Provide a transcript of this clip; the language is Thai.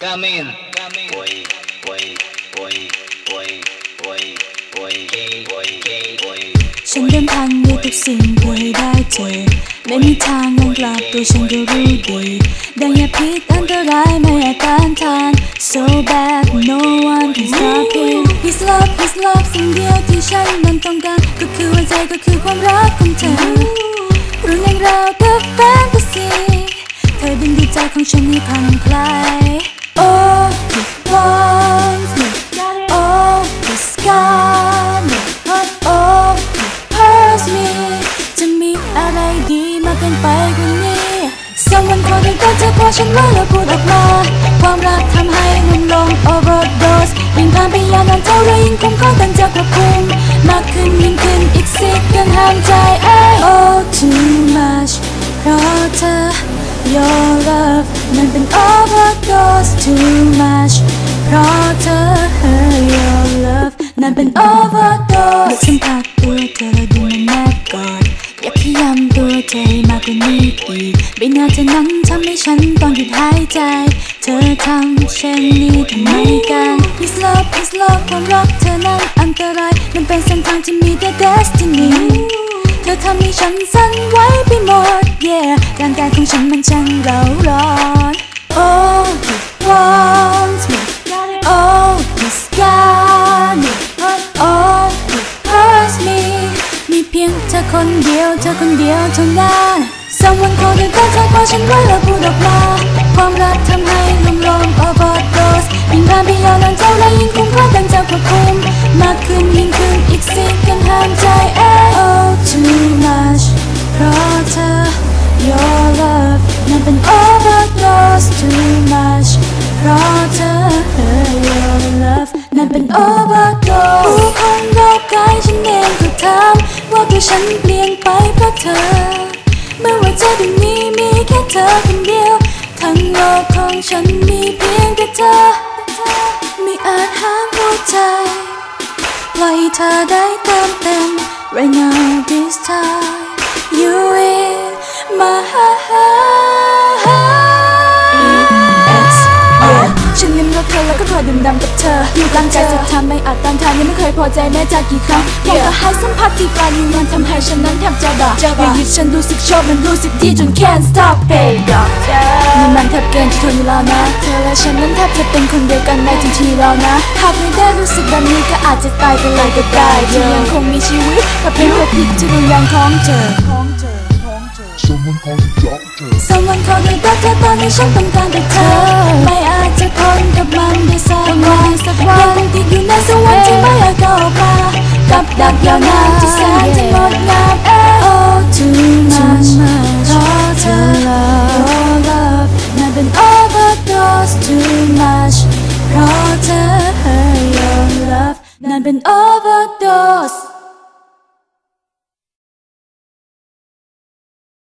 come in come in โวยโวยโวยโวยโวยโวยเกย์โวยเกย์โวยฉันเดินทางด้วยทุกสิ่งเพื่อให้ได้เจอไม่มีทางนั้นกลับตัวฉันก็รู้ดีดังยาพิษอันตรายไม่อาจต้านทาน so bad no one can stop him his love his love สิ่งเดียวที่ฉันนั้นต้องการก็คือหัวใจก็คือความรักของเธอเรื่องในราวกับแฟนตาซีเธอดึงดูดใจของฉันให้คลั่งไคล้ oh ดีมากเกินไปกว่านี้ Someone คนหนึ่งก็จะพอฉันไว้แล้วพูดออกมา ความรักทำให้ลุ่มลง overdose ยิ่งผ่านไปยาวนานเท่าไรยิ่งคงต้องตั้งใจควบคุมมากขึ้นยิ่งขึ้นอีกสิบกันห้ามใจ Oh too much เพราะเธอ Your love มันเป็น overdose too much เพราะเธอ Your love นั้นเป็น overdose สัมผัสตัวเธอดูมันแนบกอดอยากขยำตัวเธอ ให้มากกว่านี้อีกใบหน้าเธอนั้นทำให้ฉันต้องหยุดหายใจ เธอทำเช่นนี้ทำไมกัน His love His love ความรักเธอนั้นอันตราย มันเป็นเส้นทางที่มีแต่ destiny เธอทำให้ฉันสั่นไหวไปหมด yeah ร่างกายของฉันมันช่างเร้าร้อน คนเดียวเธอคนเดียวเท่านั้น Someone คนหนึ่งก็จะขอฉันไว้แล้วพูดออกมาความรักทำให้ลมลม overdose ยิ่งผ่านไปยาวนานเท่าไรยิ่งคุ้มค่าตั้งใจควบคุมมากขึ้นยิ่งขึ้นอีกสิ่งกันห้ามใจเอ้ Oh too much เพราะเธอ Your love นั้นเป็น overdose too much เพราะเธอ Your love นั้นเป็น overdose ผู้คนรอบกายฉันเองก็ถา มว่าตัวฉันเปลี่ยนไปเพราะเธอ เมื่อว่าใจตรงนี้มีแค่เธอคนเดียว ทั้งโลกของฉันมีเพียงแต่เธอ ไม่อาจหาหัวใจปล่อยให้เธอได้เติมเต็ม right now this time you in my heart อแล้วก็คอยดื่มด่ำกับเธออยู่กลางใจสุดท้ายไม่อาจต้านทานยังไม่เคยพอใจแม้จะกี่ครั้งอยากจะให้สัมผัสที่ปลายนิ้วมันทำให้ฉันนั้นแทบจะบ้าอย่าหยุดฉันรู้สึกชอบมันรู้สึกดีจน can't stop baby นี่มันแทบเกินจะทนเวลานะ เธอและฉันนั้นแทบจะเป็นคนเดียวกันในทันทีแล้วนะหากไม่ได้รู้สึกแบบนี้ก็อาจจะตายไปเลยก็ได้ที่ยังคงมีชีวิตก็เป็นเพราะพิษที่ดวงยังของเธอ Someone call the doctor. Someone call the doctor ตอนนี้ฉันต้องการแต่เธอ đặt vào nhau chỉ xa chỉ một năm Oh too much Too hotter Your love I've been overdosed too much Hotter Your love I've been overdosed